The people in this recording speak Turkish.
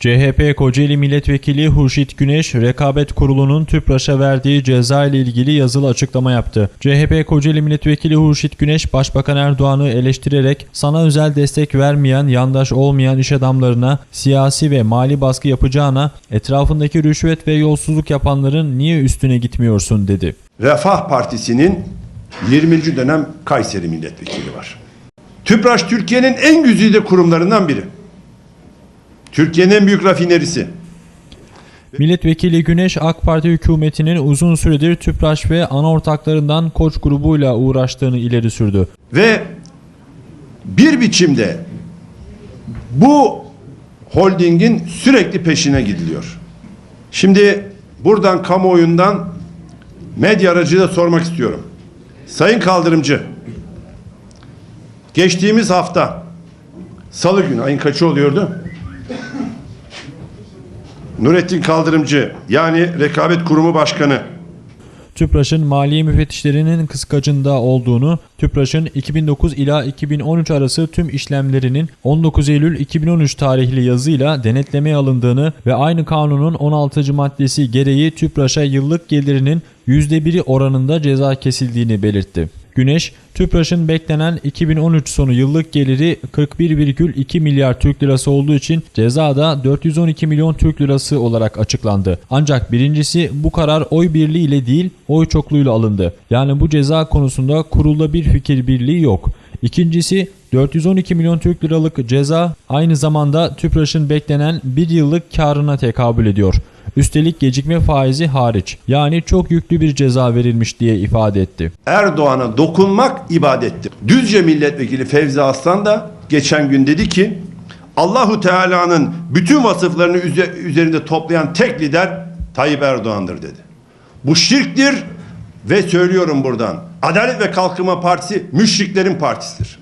CHP Kocaeli Milletvekili Hurşit Güneş, Rekabet Kurulu'nun TÜPRAŞ'a verdiği ceza ile ilgili yazılı açıklama yaptı. CHP Kocaeli Milletvekili Hurşit Güneş, Başbakan Erdoğan'ı eleştirerek sana özel destek vermeyen, yandaş olmayan iş adamlarına siyasi ve mali baskı yapacağına etrafındaki rüşvet ve yolsuzluk yapanların niye üstüne gitmiyorsun dedi. Refah Partisi'nin 20. dönem Kayseri milletvekili var. TÜPRAŞ Türkiye'nin en güzide kurumlarından biri. Türkiye'nin en büyük rafinerisi. Milletvekili Güneş AK Parti hükümetinin uzun süredir TÜPRAŞ ve ana ortaklarından Koç grubuyla uğraştığını ileri sürdü. Ve bir biçimde bu holdingin sürekli peşine gidiliyor. Şimdi buradan kamuoyundan medya aracıyla sormak istiyorum. Sayın Kaldırımcı, geçtiğimiz hafta Salı günü ayın kaçı oluyordu? Nurettin Kaldırımcı yani Rekabet Kurumu Başkanı TÜPRAŞ'ın maliye müfettişlerinin kıskacında olduğunu, TÜPRAŞ'ın 2009 ila 2013 arası tüm işlemlerinin 19 Eylül 2013 tarihli yazıyla denetlemeye alındığını ve aynı kanunun 16. maddesi gereği TÜPRAŞ'a yıllık gelirinin %1'i oranında ceza kesildiğini belirtti. Güneş, TÜPRAŞ'ın beklenen 2013 sonu yıllık geliri 41,2 milyar Türk lirası olduğu için ceza da 412 milyon Türk lirası olarak açıklandı. Ancak birincisi bu karar oy birliğiyle değil oy çokluğuyla alındı. Yani bu ceza konusunda kurulda bir fikir birliği yok. İkincisi 412 milyon Türk liralık ceza aynı zamanda TÜPRAŞ'ın beklenen bir yıllık karına tekabül ediyor. Üstelik gecikme faizi hariç. Yani çok yüklü bir ceza verilmiş diye ifade etti. Erdoğan'a dokunmak ibadettir. Düzce milletvekili Fevzi Aslan da geçen gün dedi ki Allahu Teala'nın bütün vasıflarını üze- üzerinde toplayan tek lider Tayyip Erdoğan'dır dedi. Bu şirktir ve söylüyorum buradan. Adalet ve Kalkınma Partisi müşriklerin partisidir.